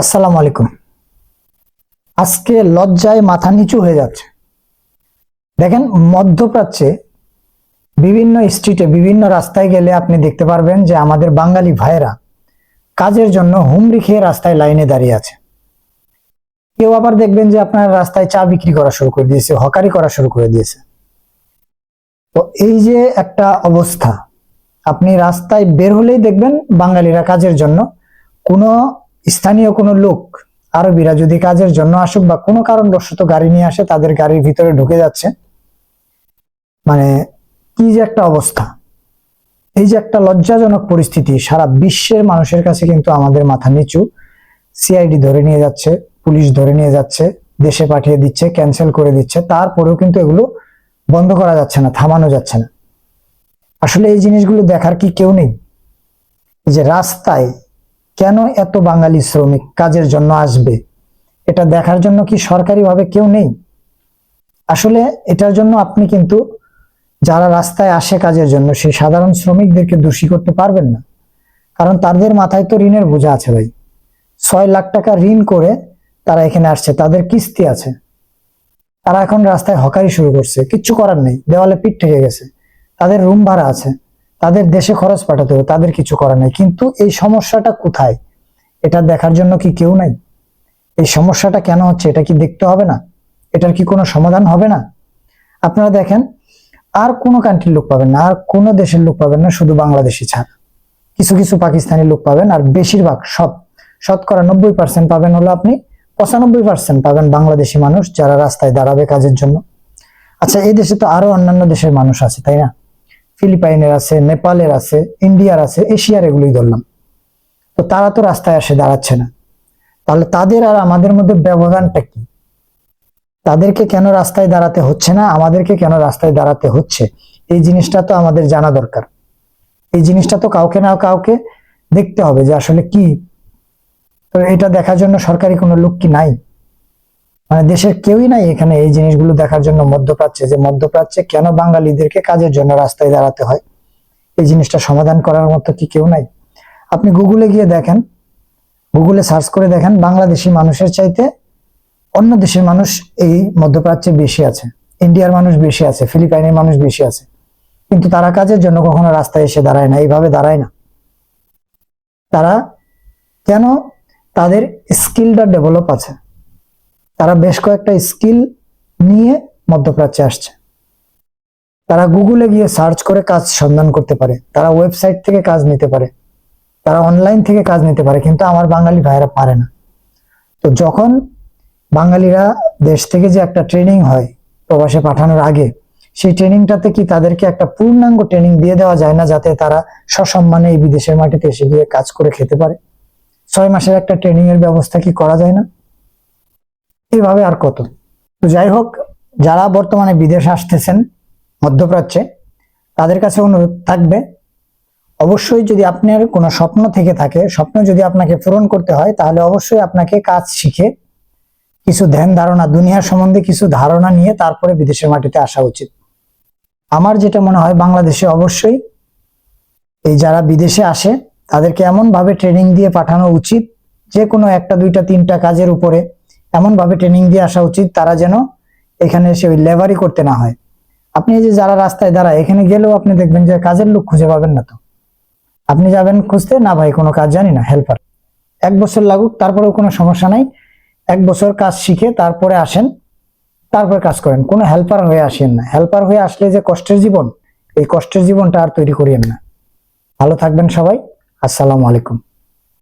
আসসালামু আলাইকুম। আজকে লজ্জায় মাথা নিচু হয়ে যাচ্ছে। দেখেন, মধ্যপ্রাচ্যে বিভিন্ন স্ট্রিটে বিভিন্ন রাস্তায় গেলে আপনি দেখতে পারবেন যে আমাদের বাঙালি ভাইয়েরা কাজের জন্য হুমড়ি খেয়ে রাস্তায় লাইনে দাঁড়িয়ে আছে। কেউ আবার দেখবেন যে আপনার রাস্তায় চা বিক্রি করা শুরু করে দিয়েছে, হকারি করা শুরু করে দিয়েছে। তো এই যে একটা অবস্থা, আপনি রাস্তায় বের হলেই দেখবেন বাঙালিরা কাজের জন্য কোনো স্থানীয় কোনো লোক আরবিরা যদি কাজের জন্য আসুক বা কোনো কারণবশত গাড়ি নিয়ে আসে, তাদের গাড়ির ভিতরে ঢুকে যাচ্ছে। মানে কি যে একটা অবস্থা। এই যে একটা লজ্জাজনক পরিস্থিতি, সারা বিশ্বের মানুষের কাছে কিন্তু আমাদের মাথা নিচু। সিআইডি ধরে নিয়ে যাচ্ছে, পুলিশ ধরে নিয়ে যাচ্ছে, দেশে পাঠিয়ে দিচ্ছে, ক্যান্সেল করে দিচ্ছে। তারপরেও কিন্তু এগুলো বন্ধ করা যাচ্ছে না, থামানো যাচ্ছে না। আসলে এই জিনিসগুলো দেখার কি কেউ নেই? যে রাস্তায় কেন এত বাঙালি শ্রমিক কাজের জন্য আসবে? এটা দেখার জন্য কি সরকারিভাবে কেউ নেই? আসলে এটার জন্য আপনি কিন্তু যারা রাস্তায় আসে কাজের জন্য, সেই সাধারণ শ্রমিকদেরকে দোষী করতে পারবেন না। কারণ তাদের মাথায় তো ঋণের বোঝা আছে ভাই। ছয় লাখ টাকা ঋণ করে তারা এখানে আসছে, তাদের কিস্তি আছে। তারা এখন রাস্তায় হকারি শুরু করছে, কিচ্ছু করার নেই, দেওয়ালে পিঠ থেকে গেছে। তাদের রুম ভাড়া আছে। তাদের দেশে খরচ পাঠাতে হবে তাদের কিছু করার নেই। কিন্তু এই সমস্যাটা কোথায়? এটা দেখার জন্য কি কেউ নাই? এই সমস্যাটা কেন হচ্ছে? এটা কি দেখতে হবে না? এটার কি কোনো সমাধান হবে না? আপনারা দেখেন, আর কোনো কান্ট্রির লোক পাবেন না, আর কোনো দেশের লোক পাবেন না, শুধু বাংলাদেশি ছাড়া। কিছু কিছু পাকিস্তানি লোক পাবেন, আর বেশিরভাগ সব শতকরা নব্বই পার্সেন্ট পাবেন হলো আপনি, পঁচানব্বই পার্সেন্ট পাবেন বাংলাদেশি মানুষ যারা রাস্তায় দাঁড়াবে কাজের জন্য। আচ্ছা এই দেশে তো আরও অন্যান্য দেশের মানুষ আছে, তাই না? ফিলিপাইনের আছে, নেপালের আছে, ইন্ডিয়ার আছে, এশিয়ার এগুলোই ধরলাম। তো তারা তো রাস্তায় আসে, দাঁড়াচ্ছে না। তাহলে তাদের আর আমাদের মধ্যে ব্যবধানটা কি? তাদেরকে কেন রাস্তায় দাঁড়াতে হচ্ছে না? আমাদেরকে কেন রাস্তায় দাঁড়াতে হচ্ছে? এই জিনিসটা তো আমাদের জানা দরকার। এই জিনিসটা তো কাউকে না কাউকে দেখতে হবে যে আসলে কি। এটা দেখার জন্য সরকারি কোনো লোক কি নাই? মানে দেশের কেউই নাই এখানে এই জিনিসগুলো দেখার জন্য মধ্যপ্রাচ্যে, যে মধ্যপ্রাচ্যে কেন বাঙালিদেরকে কাজের জন্য রাস্তায় দাঁড়াতে হয়? এই জিনিসটা সমাধান করার মতো কি কেউ নাই? আপনি গুগলে গিয়ে দেখেন গুগলে সার্চ করে দেখেন, বাংলাদেশি মানুষের চাইতে অন্য দেশের মানুষ এই মধ্যপ্রাচ্যে বেশি আছে, ইন্ডিয়ার মানুষ বেশি আছে, ফিলিপাইনের মানুষ বেশি আছে। কিন্তু তারা কাজের জন্য কখনো রাস্তায় এসে দাঁড়ায় না, এইভাবে দাঁড়ায় না। তারা কেন তাদের স্কিলটা ডেভেলপ আছে? তারা বেশ কয়েকটা স্কিল নিয়ে মধ্যপ্রাচ্যে আসছে। তারা গুগলে গিয়ে সার্চ করে কাজ সন্ধান করতে পারে। তারা ওয়েবসাইট থেকে কাজ নিতে পারে। তারা অনলাইন থেকে কাজ নিতে পারে, কিন্তু আমার বাঙালি ভাইরা পারে না। তো যখন বাঙালিরা দেশ থেকে যে একটা ট্রেনিং হয় প্রবাসে পাঠানোর আগে, সেই ট্রেনিংটাতে কি তাদেরকে একটা পূর্ণাঙ্গ ট্রেনিং দিয়ে দেওয়া যায় না যাতে তারা সসম্মানে এই বিদেশের মাটিতে এসে গিয়ে কাজ করে খেতে পারে? ছয় মাসের একটা ট্রেনিং এর ব্যবস্থা কি করা যায় না? এইভাবে আর কত? তো যাই হোক, যারা বর্তমানে বিদেশ আসতেছেন, মধ্যপ্রাচ্যে, তাদের কাছে অনুরোধ থাকবে, অবশ্যই যদি আপনার কোনো স্বপ্ন থেকে থাকে, স্বপ্ন যদি আপনাকে পূরণ করতে হয়, তাহলে অবশ্যই আপনাকে কাজ শিখে কিছু ধ্যান ধারণা দুনিয়ার সম্বন্ধে কিছু ধারণা নিয়ে তারপরে বিদেশের মাটিতে আসা উচিত। আমার যেটা মনে হয়, বাংলাদেশে অবশ্যই এই যারা বিদেশে আসে, তাদেরকে এমন ভাবে ট্রেনিং দিয়ে পাঠানো উচিত, যে কোনো একটা, দুইটা, তিনটা কাজের উপরে এমন ভাবে ট্রেনিং দিয়ে আসা উচিত তারা যেন এখানে এসে ওই লেবারই করতে না হয়। আপনি যে যারা রাস্তায় দাঁড়ায়, এখানে গেলেও আপনি দেখবেন যে কাজের লোক খুঁজে পাবেন না তো। আপনি যাবেন খুঁজতে? না ভাই, কোনো কাজ জানি না হেল্পার এক বছর লাগুক, তারপরেও কোনো সমস্যা নাই। এক বছর কাজ শিখে তারপরে আসেন, তারপরে কাজ করেন। কোনো হেল্পার হয়ে আসেন না। হেল্পার হয়ে আসলে যে কষ্টের জীবন, এই কষ্টের জীবনটা আর তৈরি করিয়েন না। ভালো থাকবেন সবাই। আসসালামু আলাইকুম।